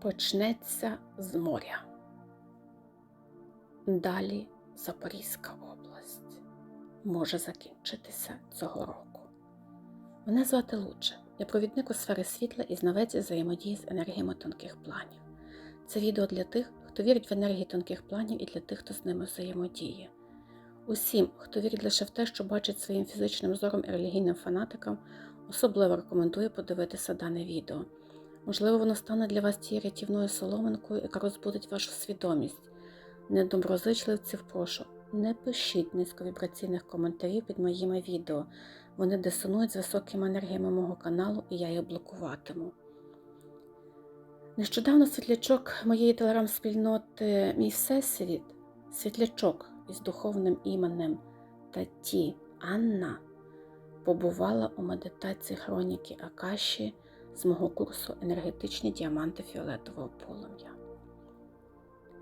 почнеться з моря. Далі Запорізька область може закінчитися цього року. Мене звати Луче. Я провідник у сфери світла і знавець взаємодії з енергіями тонких планів. Це відео для тих, хто вірить в енергії тонких планів і для тих, хто з ними взаємодіє. Усім, хто вірить лише в те, що бачить своїм фізичним зором і релігійним фанатикам, особливо рекомендую подивитися дане відео. Можливо, воно стане для вас тією рятівною соломинкою, яка розбудить вашу свідомість. Недоброзичливців прошу, не пишіть низьковібраційних коментарів під моїми відео. Вони дисонують з високими енергіями мого каналу, і я їх блокуватиму. Нещодавно світлячок моєї телеграм-спільноти Мій Всесвіт, світлячок із духовним іменем Таті Анна, побувала у медитації хроніки Акаші з мого курсу Енергетичні діаманти фіолетового полум'я.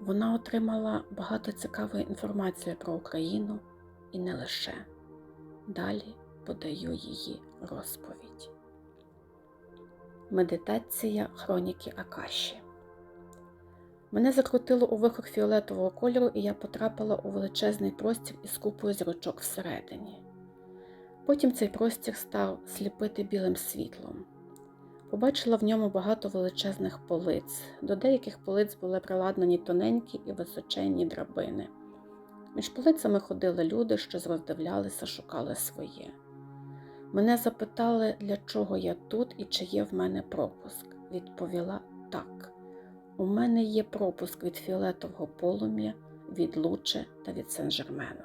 Вона отримала багато цікавої інформації про Україну і не лише. Далі подаю її розповідь. Медитація хроніки Акаші. Мене закрутило у вихор фіолетового кольору, і я потрапила у величезний простір із купою зірочок всередині. Потім цей простір став сліпити білим світлом. Побачила в ньому багато величезних полиць. До деяких полиць були приладнані тоненькі і височенні драбини. Між полицями ходили люди, що роздивлялися, шукали своє. Мене запитали, для чого я тут і чи є в мене пропуск. Відповіла так. У мене є пропуск від фіолетового полум'я, від Луче та від Сен-Жермена.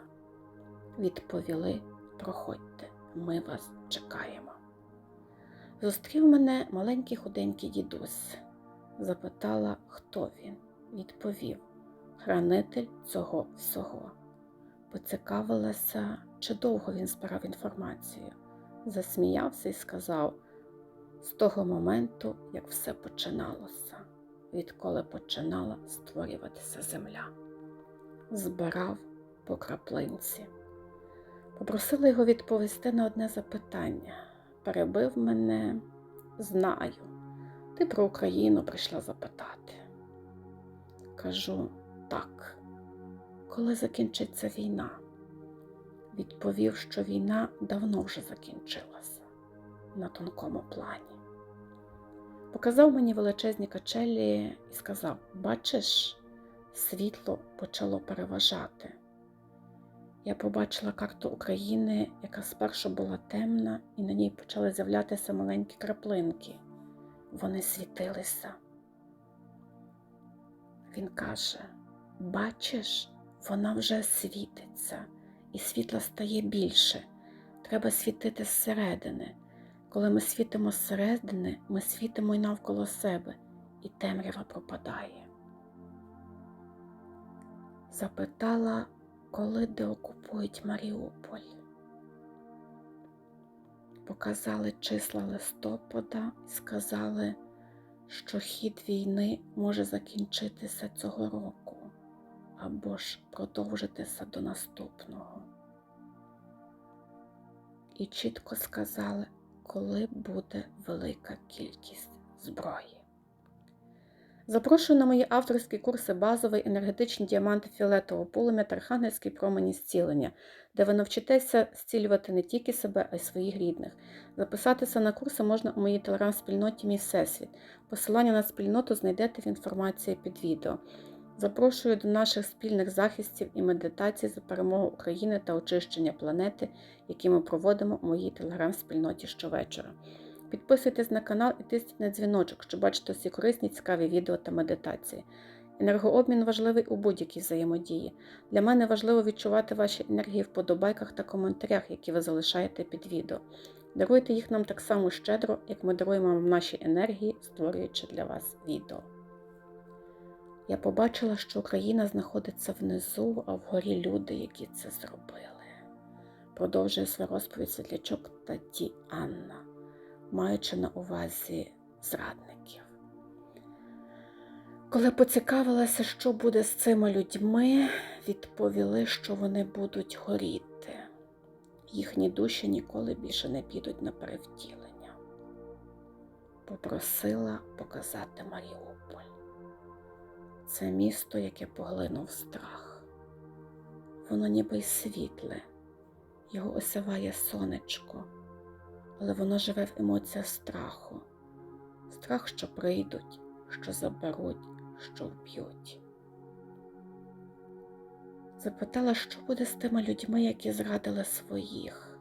Відповіли, проходьте, ми вас чекаємо. Зустрів мене маленький худенький дідусь. Запитала, хто він. Відповів хранитель цього всього. Поцікавилася, чи довго він збирав інформацію. Засміявся і сказав: з того моменту, як все починалося, відколи починала створюватися земля. Збирав по краплинці. Попросила його відповісти на одне запитання перебив мене, знаю. Ти про Україну прийшла запитати. Кажу так, коли закінчиться війна? Відповів, що війна давно вже закінчилася на тонкому плані. Показав мені величезні качелі і сказав: Бачиш, світло почало переважати. Я побачила карту України, яка спершу була темна, і на ній почали з'являтися маленькі краплинки. Вони світилися. Він каже: Бачиш, вона вже світиться, і світла стає більше. Треба світити зсередини. Коли ми світимо зсередини, ми світимо й навколо себе, і темрява пропадає. Запитала коли деокупують Маріуполь. Показали числа листопада і сказали, що хід війни може закінчитися цього року або ж продовжитися до наступного. І чітко сказали, коли буде велика кількість зброї. Запрошую на мої авторські курси базовий енергетичні діаманти фіолетового полум'я та архангельські промені зцілення, де ви навчитеся зцілювати не тільки себе, а й своїх рідних. Записатися на курси можна у моїй телеграм-спільноті Мій Всесвіт. Посилання на спільноту знайдете в інформації під відео. Запрошую до наших спільних захистів і медитацій за перемогу України та очищення планети, які ми проводимо у моїй телеграм-спільноті щовечора. Підписуйтесь на канал і тисніть на дзвіночок, щоб бачити всі корисні цікаві відео та медитації. Енергообмін важливий у будь-якій взаємодії. Для мене важливо відчувати ваші енергії в подобайках та коментарях, які ви залишаєте під відео. Даруйте їх нам так само щедро, як ми даруємо вам наші енергії, створюючи для вас відео. Я побачила, що Україна знаходиться внизу, а вгорі люди, які це зробили. Продовжує свою розповідь світлячок Таті Анна маючи на увазі зрадників. Коли поцікавилася, що буде з цими людьми, відповіли, що вони будуть горіти. Їхні душі ніколи більше не підуть на перевтілення. Попросила показати Маріуполь. це місто, яке поглинув страх. Воно ніби й світле, його осяває сонечко, але воно живе в емоціях страху. Страх, що прийдуть, що заберуть, що вб'ють. Запитала, що буде з тими людьми, які зрадили своїх.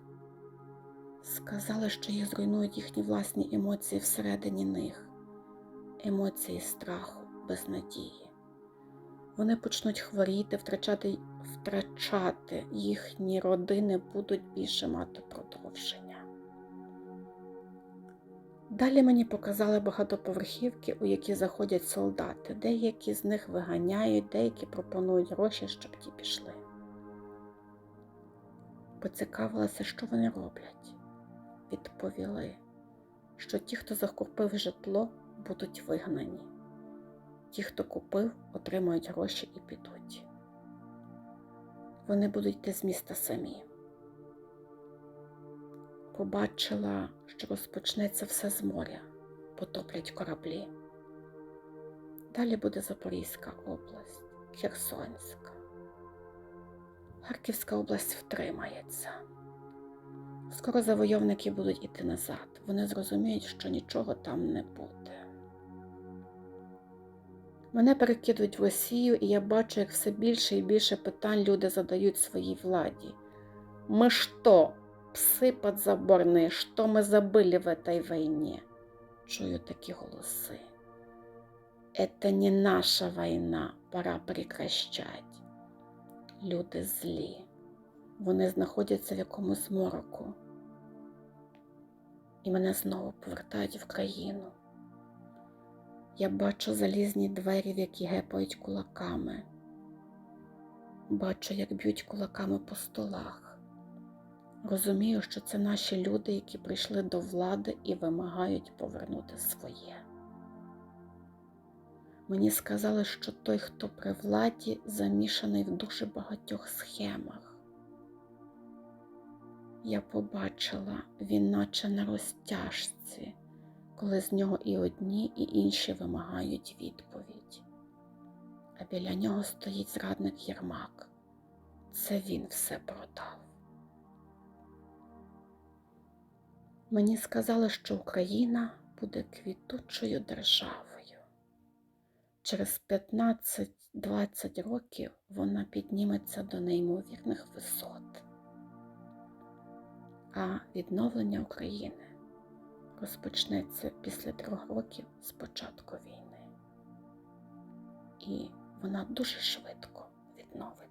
Сказали, що їх зруйнують їхні власні емоції всередині них, емоції страху, безнадії. Вони почнуть хворіти, втрачати, втрачати їхні родини будуть більше мати продовження. Далі мені показали багатоповерхівки, у які заходять солдати. Деякі з них виганяють, деякі пропонують гроші, щоб ті пішли. Поцікавилася, що вони роблять. Відповіли, що ті, хто захопив житло, будуть вигнані. Ті, хто купив, отримають гроші і підуть. Вони будуть йти з міста самі побачила, що розпочнеться все з моря, потоплять кораблі. Далі буде Запорізька область, Херсонська. Харківська область втримається. Скоро завойовники будуть іти назад. Вони зрозуміють, що нічого там не буде. Мене перекидують в Росію, і я бачу, як все більше і більше питань люди задають своїй владі. Ми що, пси подзаборные, что мы забыли в этой войне? Чую такі голоси. Это не наша війна, пора прекращать. Люди злі. Вони знаходяться в якомусь мороку. І мене знову повертають в країну. Я бачу залізні двері, в які гепають кулаками. Бачу, як б'ють кулаками по столах. Розумію, що це наші люди, які прийшли до влади і вимагають повернути своє. Мені сказали, що той, хто при владі, замішаний в дуже багатьох схемах. Я побачила, він наче на розтяжці, коли з нього і одні, і інші вимагають відповідь. А біля нього стоїть зрадник Єрмак. Це він все продав. Мені сказали, що Україна буде квітучою державою. Через 15-20 років вона підніметься до неймовірних висот. А відновлення України розпочнеться після трьох років з початку війни. І вона дуже швидко відновиться.